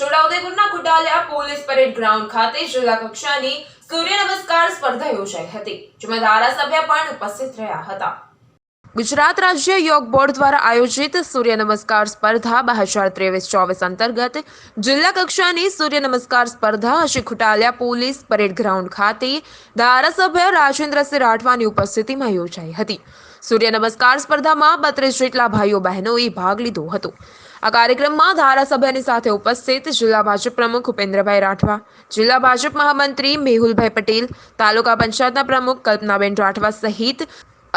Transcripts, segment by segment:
છોટાઉદેપુરના Kutaliya police parade ground ખાતે જિલ્લા કક્ષાની સૂર્ય નમસ્કાર સ્પર્ધા યોજાઈ હતી, જેમાં ધારાસભ્ય પણ ઉપસ્થિત રહ્યા હતા. ગુજરાત રાજ્ય યોગ બોર્ડ દ્વારા આયોજિત સૂર્ય નમસ્કાર સ્પર્ધા બે હજાર ત્રેવીસ ચોવીસ અંતર્ગત જિલ્લા કક્ષાની સૂર્ય નમસ્કાર સ્પર્ધા Shri Khutaliya police parade ground ખાતે ધારાસભ્ય રાજેન્દ્રસિંહ રાઠવાની ઉપસ્થિતિમાં યોજાઈ હતી. સૂર્ય નમસ્કાર સ્પર્ધામાં બત્રીસ જેટલા ભાઈઓ બહેનોએ ભાગ લીધો હતો. આ કાર્યક્રમમાં ધારાસભ્યની સાથે ઉપસ્થિત જિલ્લા ભાજપ પ્રમુખ ઉપેન્દ્રભાઈ રાઠવા, જિલ્લા ભાજપ મહામંત્રી મેહુલભાઈ પટેલ, તાલુકા પંચાયતના પ્રમુખ કલ્પનાબેન રાઠવા સહિત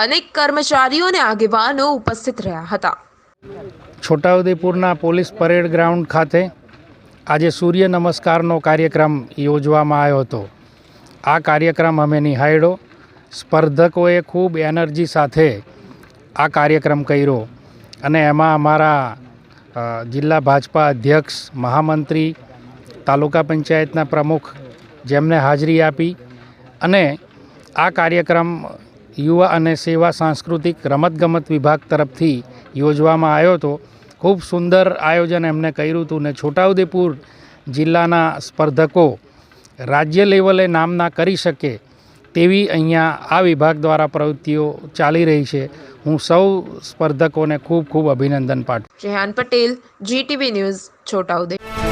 અનેક કર્મચારીઓ અને આગેવાનો ઉપસ્થિત રહ્યા હતા. છોટાઉદેપુરના પોલીસ પરેડ ગ્રાઉન્ડ ખાતે આજે સૂર્ય નમસ્કારનો કાર્યક્રમ યોજવામાં આવ્યો હતો. આ કાર્યક્રમ અમે નિહાળ્યો. સ્પર્ધકોએ ખૂબ એનર્જી સાથે આ કાર્યક્રમ કર્યો અને એમાં અમારા જિલ્લા ભાજપા અધ્યક્ષ, મહામંત્રી, તાલુકા પંચાયતના પ્રમુખ જેમને હાજરી આપી અને આ કાર્યક્રમ યુવા અને સેવા સાંસ્કૃતિક રમતગમત વિભાગ તરફથી યોજવામાં આવ્યો હતો. ખૂબ સુંદર આયોજન એમને કર્યું હતું ને છોટાઉદેપુર જિલ્લાના સ્પર્ધકો રાજ્ય લેવલે નામના કરી શકે તેવી અહીંયા આ વિભાગ દ્વારા પ્રવૃત્તિઓ ચાલી રહી છે. હું સૌ સ્પર્ધકોને ખૂબ ખૂબ અભિનંદન પાઠવું રેહાન પટેલ જીટીવી ન્યૂઝ છોટાઉદેપુર.